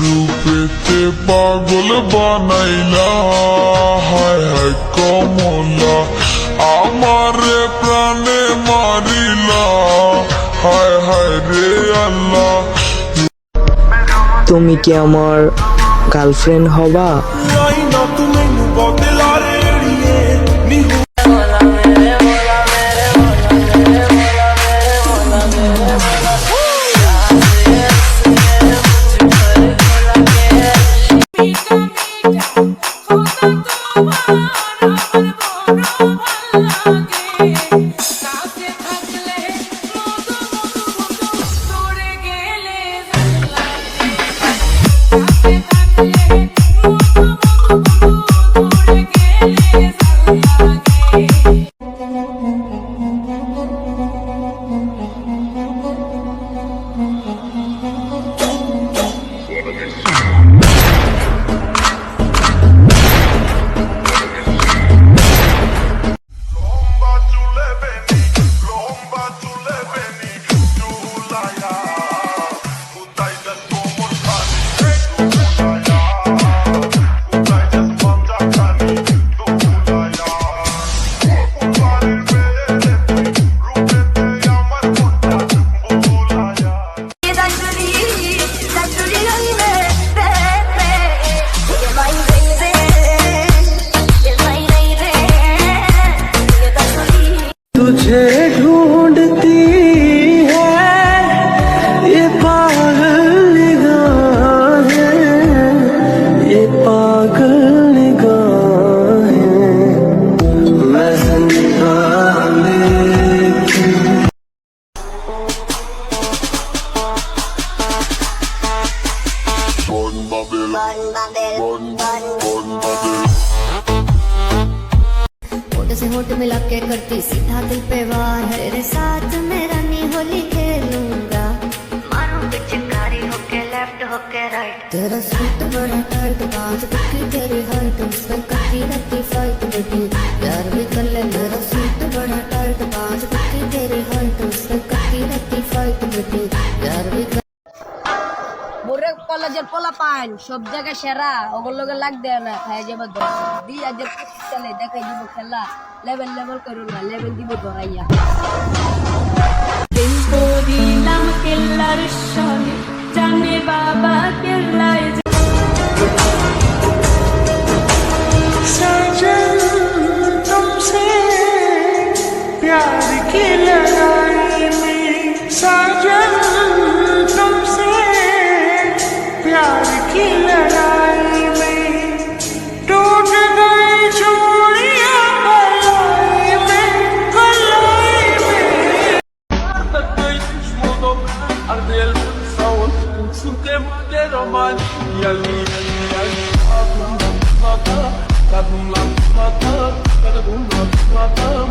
রূপেতে পাগল বানাইলা, হায় হায়, কমলা। আমারে প্রাণে মারিলা, হায় হায় রে আল্লাহ। তুমি কি আমার গার্লফ্রেন্ড হবা? Babel, Babel. से होठ मिला के करती सीधा दिल पे वार तेरे साथ मेरा रानी होली खेलूँगा। मारूं पिचकारी होके लेफ़्ट होके राइट तेरा सूट बड़ा टाइट बाज पक्की तेरी हाइट उस पे करती रहती কলেজের পোলা পান সব জায়গায় সেরা ওগুলো লোক লাগ দেয় না, খাই যাবে দি আজ চলে দেখাই দিব খেলা লেভেল লেভেল করো না লেভেল দিব ধরাইয়া। দিলাম কেল্লার সনে জানে বাবা roman Yel yel yel Aklımdan tutmadım Kadınla tutmadım Kadınla tutmadım